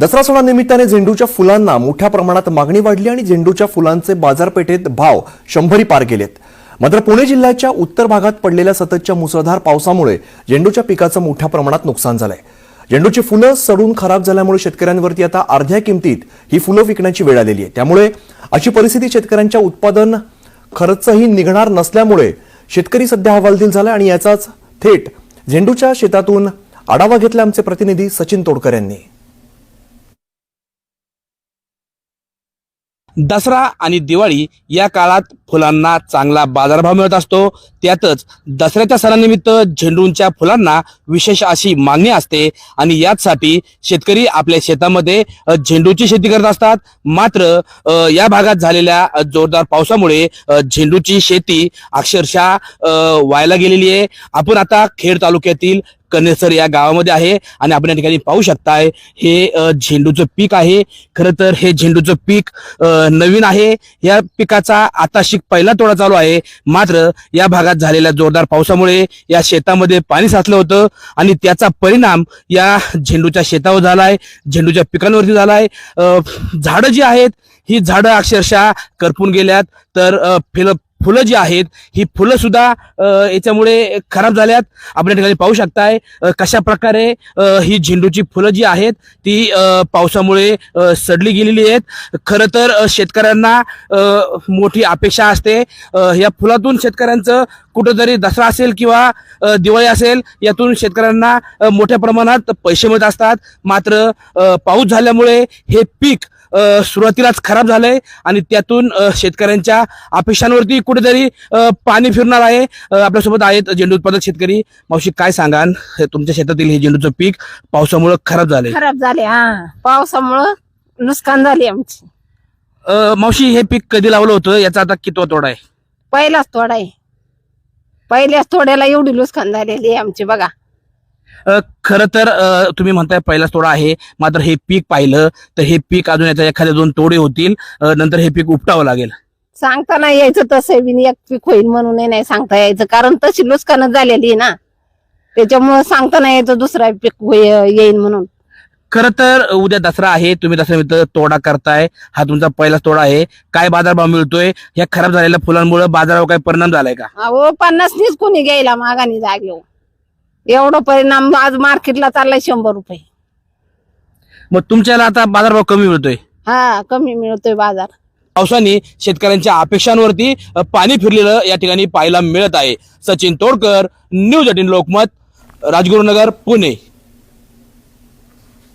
दसरा सणानिमित्ताने झेंडूच्या फुलांना मोठ्या प्रमाणात मागणी वाढली आणि झेंडूच्या फुलांचे बाजारपेठेत भाव शंभरी पार गेलेत मात्र पुणे जिल्ह्याच्या उत्तर भागात पडलेल्या सततच्या मुसळधार पावसामुळे झेंडूच्या पिकाचं मोठ्या प्रमाणात नुकसान झालंय. झेंडूची फुलं सडून खराब झाल्यामुळे शेतकऱ्यांवरती आता अर्ध्या किमतीत ही फुलं विकण्याची वेळ आलेली आहे. त्यामुळे अशी परिस्थिती शेतकऱ्यांच्या उत्पादन खर्चही निघणार नसल्यामुळे शेतकरी सध्या हवालदिल झाला आणि याचाच थेट झेंडूच्या शेतातून आढावा घेतला आमचे प्रतिनिधी सचिन तोडकर यांनी. दसरा आणि दिवाळी या काळात फुलांना चांगला बाजारभाव मिळत असतो. त्यातच दसऱ्याच्या सणानिमित्त झेंडूंच्या फुलांना विशेष अशी मागणी असते आणि याचसाठी शेतकरी आपल्या शेतामध्ये झेंडूची शेती करत असतात. मात्र या भागात झालेल्या जोरदार पावसामुळे झेंडूची शेती अक्षरशः व्हायला गेलेली आहे. आपण आता खेड तालुक्यातील कनेसर या गावामध्ये आहे आणि आपण या ठिकाणी पाहू शकताय हे झेंडूचं पीक आहे. खरं तर हे झेंडूचं पीक नवीन आहे. या पिकाचा आता शिक पहिला तोडा चालू आहे. मात्र या भागात झालेल्या जोरदार पावसामुळे या शेतामध्ये पाणी साचलं होतं आणि त्याचा परिणाम या झेंडूच्या शेतावर झालाय झेंडूच्या पिकांवरती झालाय. आहे झाडं जी आहेत ही झाडं अक्षरशः करपून गेल्यात. तर फिल फुलं जी आहेत ही फुलं सुद्धा याच्यामुळे खराब झाल्यात. आपण या ठिकाणी पाहू शकताय कशा प्रकारे ही झेंडूची फुलं जी आहेत ती पावसामुळे सडली गेलेली आहेत. खरं तर शेतकऱ्यांना मोठी अपेक्षा असते. या फुलातून शेतकऱ्यांचं कुठंतरी दसरा असेल किंवा दिवाळी असेल यातून शेतकऱ्यांना मोठ्या प्रमाणात पैसे मिळत असतात. मात्र पाऊस झाल्यामुळे हे पीक सुरुवातीलाच खराब झालंय आणि त्यातून शेतकऱ्यांच्या अपेक्षांवरती कुठेतरी पाणी फिरणार आहे. आपल्यासोबत आहेत झेंडू उत्पादक शेतकरी. मावशी काय सांगाल? तुमच्या शेतातील हे झेंडूचं पीक पावसामुळे खराब झालंय. खराब झाले हा. पावसामुळं नुकसान झाली आमची. मावशी हे पीक कधी लावलं होतं? याचा आता कितवा तोडा आहे? पहिलाच तोडा आहे. पहिल्याच तोड्याला एवढी नुकसान झालेली आहे आमची बघा. खरं तर तुम्ही म्हणताय पहिलाच तोडा आहे मात्र हे पीक पाहिलं तर हे पीक अजून याच्या एखाद्या दोन तोडे होतील नंतर हे पीक उपटावं लागेल. सांगता नाही यायचं तसं बी एक पीक होईल म्हणून नाही सांगता यायचं कारण तशी नुकसानच झालेली आहे ना. त्याच्यामुळं सांगता नाही यायचं दुसरा पीक येईल म्हणून. खरं तर उद्या दसरा आहे तुम्ही दसऱ्यानिमित्त तोडा करताय हा तुमचा पहिलाच तोडा आहे. काय बाजारभाव मिळतोय या खराब झालेल्या फुलांमुळे बाजारावर काय परिणाम झालाय का? अहो पन्नासनीच कोणी घ्यायला मागानी जागेव एवढं परिणाम आज मार्केटला चाललाय शंभर रुपये. मग तुमच्याला आता बाजारभाव कमी मिळतोय. हा कमी मिळतोय बाजार. पावसाने शेतकऱ्यांच्या अपेक्षांवरती अ, पाणी फिरलेलं या ठिकाणी पाहायला मिळत आहे. Sachin Todkar news eighteen Lokmat Rajgurunagar Pune.